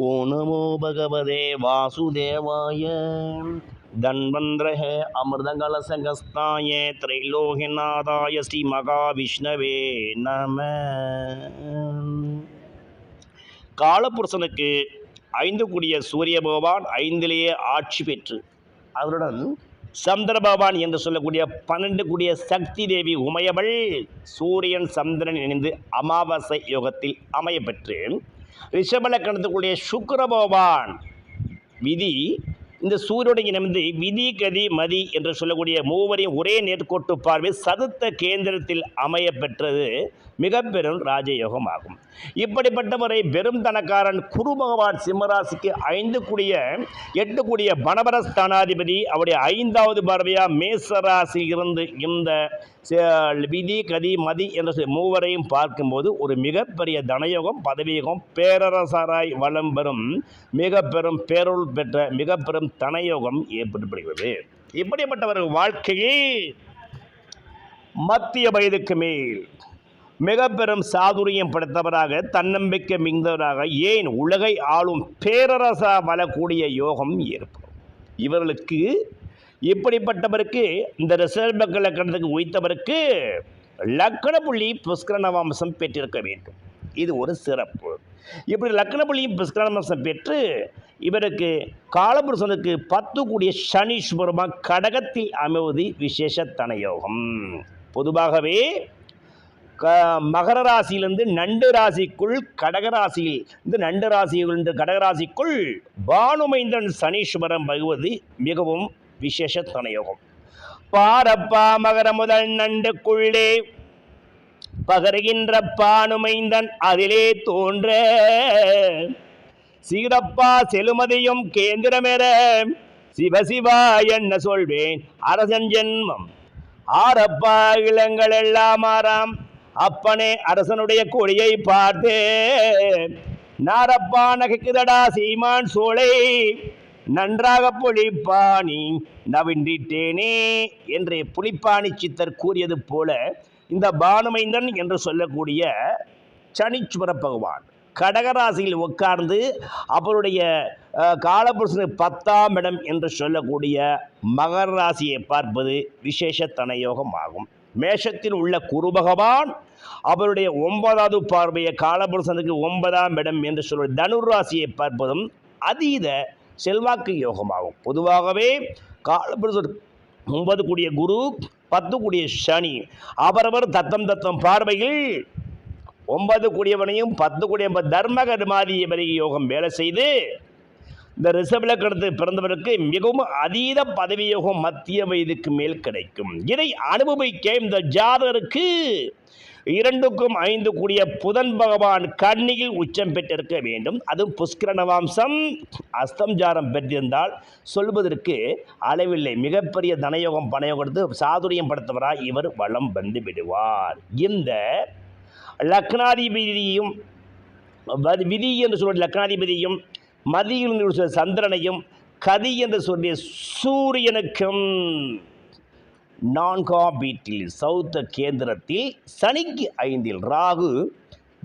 ஓ நமோ பகவதே வாசுதேவாய தன்வந்திரஹ அமிர்தகலசகஸ்தாய திரைலோகநாதாய ஸ்ரீ மகாவிஷ்ணவே நம காலபுருஷனுக்கு ஐந்து கூடிய சூரிய பகவான் ஐந்திலேயே ஆட்சி பெற்று அவருடன் சந்திர பகவான் என்று சொல்லக்கூடிய பன்னெண்டு கூடிய சக்தி தேவி உமையவள் சூரியன் சந்திரன் இணைந்து அமாவாசை யோகத்தில் அமையப்பெற்று ரிஷபலக்கணத்துக்குடைய சுக்கிர பகவான். விதி இந்த சூரியனுடைய இணைந்து விதி கதி மதி என்று சொல்லக்கூடிய மூவரையும் ஒரே நேர்கோட்டு பார்வை சதுத்த கேந்திரத்தில் அமைய பெற்றது மிக பெரும் ராஜயோகம் ஆகும். இப்படிப்பட்டவரை பெரும் தனக்காரன் குரு பகவான் சிம்மராசிக்கு ஐந்து கூடிய எட்டு கூடிய பணபர ஸ்தானாதிபதி அவருடைய ஐந்தாவது பார்வையாக மேசராசி இருந்து இந்த விதி கதி மதி என்ற மூவரையும் பார்க்கும்போது ஒரு மிகப்பெரிய தனயோகம் பதவியோகம் பேரரசராய் வளம் பெறும் மிக பெரும் பேரொருள் பெற்ற மிக பெரும் தனயோகம் ஏற்பட்டுப்படுகிறது. இப்படிப்பட்டவர்கள் வாழ்க்கையை மத்திய வயதுக்கு மேல் மிக பெரும் சாதுரியம் படைத்தவராக தன்னம்பிக்கை மிகுந்தவராக ஏன் உலகை ஆளும் பேரரசா வளக்கூடிய யோகம் ஏற்படும். இவர்களுக்கு இப்படிப்பட்டவருக்கு இந்த ரிசர்வ் லக்கணத்துக்கு உயித்தவருக்கு லக்கண புள்ளி புஷ்கர நவாம்சம் பெற்றிருக்க வேண்டும். இது ஒரு சிறப்பு. இப்படி லக்கண புள்ளியும் புஷ்கர நவாம்சம் பெற்று இவருக்கு காலபுருஷனுக்கு பத்து கூடிய சனீஸ்வரமாக கடகத்தில் அமைவது விசேஷ தனயோகம். பொதுவாகவே க மகர ராசியிலிருந்து நண்டு ராசிக்குள் கடகராசியில் இந்த நண்டு ராசியிலிருந்து கடகராசிக்குள் பானுமைந்தன் சனீஸ்வரம் வருவது மிகவும் விசேஷ தனயோகம். பாரப்பா மகர முதல் நண்டுக்குள்ளே பகருகின்ற பானுமைந்தன் அதிலே தோன்ற சீரப்பா செலுமதியும் கேந்திரமெற. சிவசிவா என்ன சொல்வேன்? அரசன் ஜென்மம். ஆரப்பா இளங்கள் எல்லாம் ஆறாம். அப்பனே அரசனுடைய கொடியை பார்த்து. நாரப்பா நகைக்குதடா சீமான் சோலை. நன்றாக புலிப்பாணி நவிண்டிட்டேனே என்று புலிப்பாணி சித்தர் கூறியது போல இந்த பானுமைந்தன் என்று சொல்லக்கூடிய சனீஸ்வர பகவான். கடகராசியில் உட்கார்ந்து அவருடைய காலபுருஷனு பத்தாம் இடம் என்று சொல்லக்கூடிய மகர ராசியை பார்ப்பது விசேஷ தனயோகம் ஆகும் மேஷத்தில் உள்ள குரு பகவான் அவருடைய ஒன்பதாவது பார்வையை காலபுருஷனுக்கு ஒன்பதாம் இடம் என்று சொல்வது தனுர் ராசியை பார்ப்பதும் அதீத செல்வாக்கு யோகமாகும். பொதுவாகவே காலபுருஷர் ஒன்பது கூடிய குரு பத்து கூடிய சனி அவரவர் தத்தம் தத்தம் பார்வையில் ஒன்பது கூடியவனையும் பத்து கூடிய தர்ம கர்மாதிய பரிக யோகம் வேலை செய்து இந்த ரிஷபலக்கணத்து பிறந்தவருக்கு மிகவும் அதீத பதவி யோகம் மத்திய வயதுக்கு மேல் கிடைக்கும். இதை அனுபவிக்க இந்த ஜாதகருக்கு. இரண்டுக்கும் ஐந்து கூடிய புதன் பகவான் கண்ணியில் உச்சம் பெற்றிருக்க வேண்டும். அதுவும் புஷ்கர நவாம்சம் அஸ்தம் ஜாரம் பெற்றிருந்தால் சொல்வதற்கு அளவில்லை. மிகப்பெரிய தனயோகம் பணயோகத்து சாதுரியம் படுத்தவராக இவர் வளம் வந்து விடுவார். இந்த லக்னாதிபதியும் விதி என்று சொல்ற லக்னாதிபதியும் மதியில் என்று சந்திரனையும் கதி என்று சொல்லிய சூரியனுக்கும். நான்காம் வீட்டில் சௌத்த கேந்திரத்தில் சனிக்கு ஐந்தில் ராகு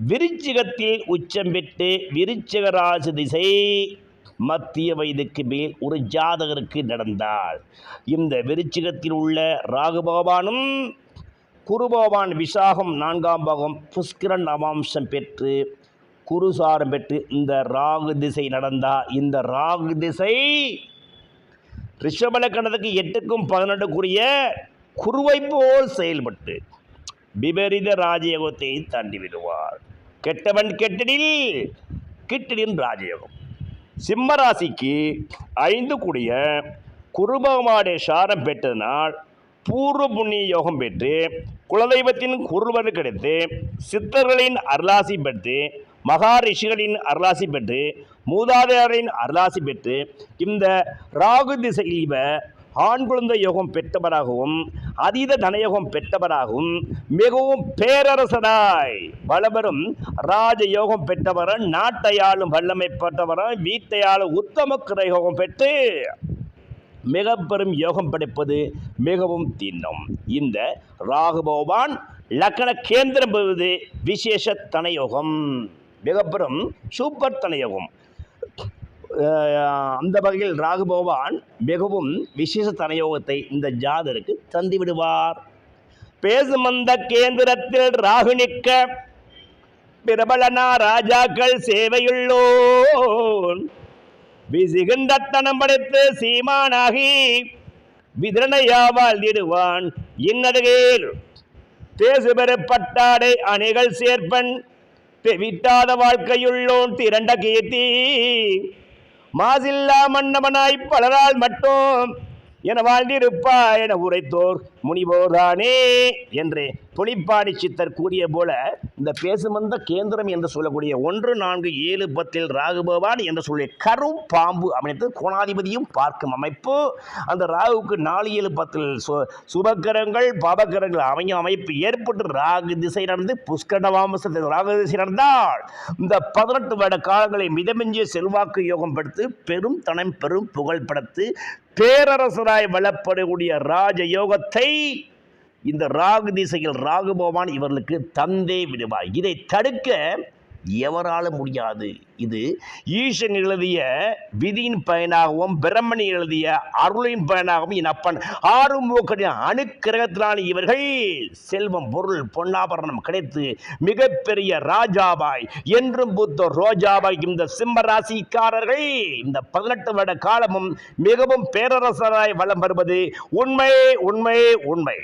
விருச்சிகத்தில் உச்சம் பெற்று விருச்சிகராசி திசை மத்திய வயதுக்கு மேல் ஒரு ஜாதகருக்கு நடந்தாள் இந்த விருச்சிகத்தில் உள்ள ராகு பகவானும் குருபவான் விசாகம் நான்காம் பாகம் புஷ்கரன் நவாம்சம் பெற்று குருசாரம் பெற்று இந்த ராகு திசை நடந்தா இந்த ராகு திசை ரிஷபலக்கணத்துக்கு எட்டுக்கும் பதினெட்டுக்குரிய குருவை போல் செயல்பட்டு விபரீத ராஜயோகத்தை தாண்டி விடுவார். கெட்டவன் கெட்டடில் கிட்டடின் ராஜயோகம். சிம்மராசிக்கு ஐந்து கூடிய குருபகமாடைய சாரம் பெற்றதனால் பூர்வ புண்ணிய யோகம் பெற்று குலதெய்வத்தின் குருவர் கிடைத்து சித்தர்களின் அருளாசி பெற்று மகாரிஷிகளின் அருளாசி பெற்று மூதாதையரின் அருளாசி பெற்று இந்த ராகு திசையில் இவர் ஆண் குழந்தை யோகம் பெற்றவராகவும் அதீத தனயோகம் பெற்றவராகவும் மிகவும் பேரரசனாய் வளவரும் ராஜ யோகம் பெற்றவரன் நாட்டையாலும் வல்லமை பெற்றவரும் வீட்டையாலும் உத்தம யோகம் பெற்று மிக பெரும் யோகம் படைப்பது மிகவும் தின்னம். இந்த ராகுபோவான் லக்கண கேந்திரம் பெறுவது விசேஷ தனயோகம். மிக பெரும் சூப்பர் தனயோகம் அந்த வகையில் ராகுபோவான் மிகவும் விசேஷ தனயோகத்தை இந்த ஜாதருக்கு தந்து விடுவார். பேசும் அந்த கேந்திரத்தில் ராகு நிற்க பிரபலனா ராஜாக்கள் சேவையுள்ளோன். விசிகண்டத்தனம் படைத்து சீமானாகி விதிரணையா வாழ்ந்திடுவான். இன்னருகேல் தேசு பெறப்பட்டாடை அணிகள் சேர்ப்பன். தெவிட்டாத வாழ்க்கையுள்ளோன் திரண்ட கீர்த்தி. மாசில்லா மன்னவனாய் பலரால் மட்டும் என வாழ்ந்திருப்பா என உரைத்தோர். முனிவோர்தானே என்று புலிப்பாடி சித்தர் கூறிய போல இந்த பேசுமந்த கேந்திரம் என்று சொல்லக்கூடிய ஒன்று நான்கு ஏழு பத்தில் ராகுபவான் என்று சொல்லிய கரும் பாம்பு அமைத்து கோணாதிபதியும் பார்க்கும் அமைப்பு. அந்த ராகுவுக்கு நாலு ஏழு பத்தில் சு சுபக்கரங்கள் பாபக்கரங்கள் அமையும் அமைப்பு ஏற்பட்டு ராகு திசை நடந்து புஷ்கர வாமசத்தில் ராகு திசை நடந்தால் இந்த பதினெட்டு வருட காலங்களை மிதமிஞ்சிய செல்வாக்கு யோகம் படுத்து பெரும் தனம் பெரும் புகழ் படுத்து பேரரசராய் வளப்படக்கூடிய ராஜ யோகத்தை இந்த ராகு திசையில் ராகு பகவான் இவர்களுக்கு தந்தே விடுவார். இதை தடுக்க எவரால முடியாது. இது ஈசன் எழுதிய விதியின் பயனாகவும் பிரம்மன் எழுதிய அருளின் பயனாகவும் என் அப்பன் ஆறுமுகனின் அணுக்கிரகத்திலான இவர்கள் செல்வம் பொருள் பொன்னாபரணம் கிடைத்து மிகப்பெரிய ராஜாபாய் என்றும் புத்த ரோஜாபாய் இந்த சிம்ம ராசிக்காரர்கள் இந்த பதினெட்டு வருட காலமும் மிகவும் பேரரசராய் வலம் வருவது உண்மை உண்மை உண்மை.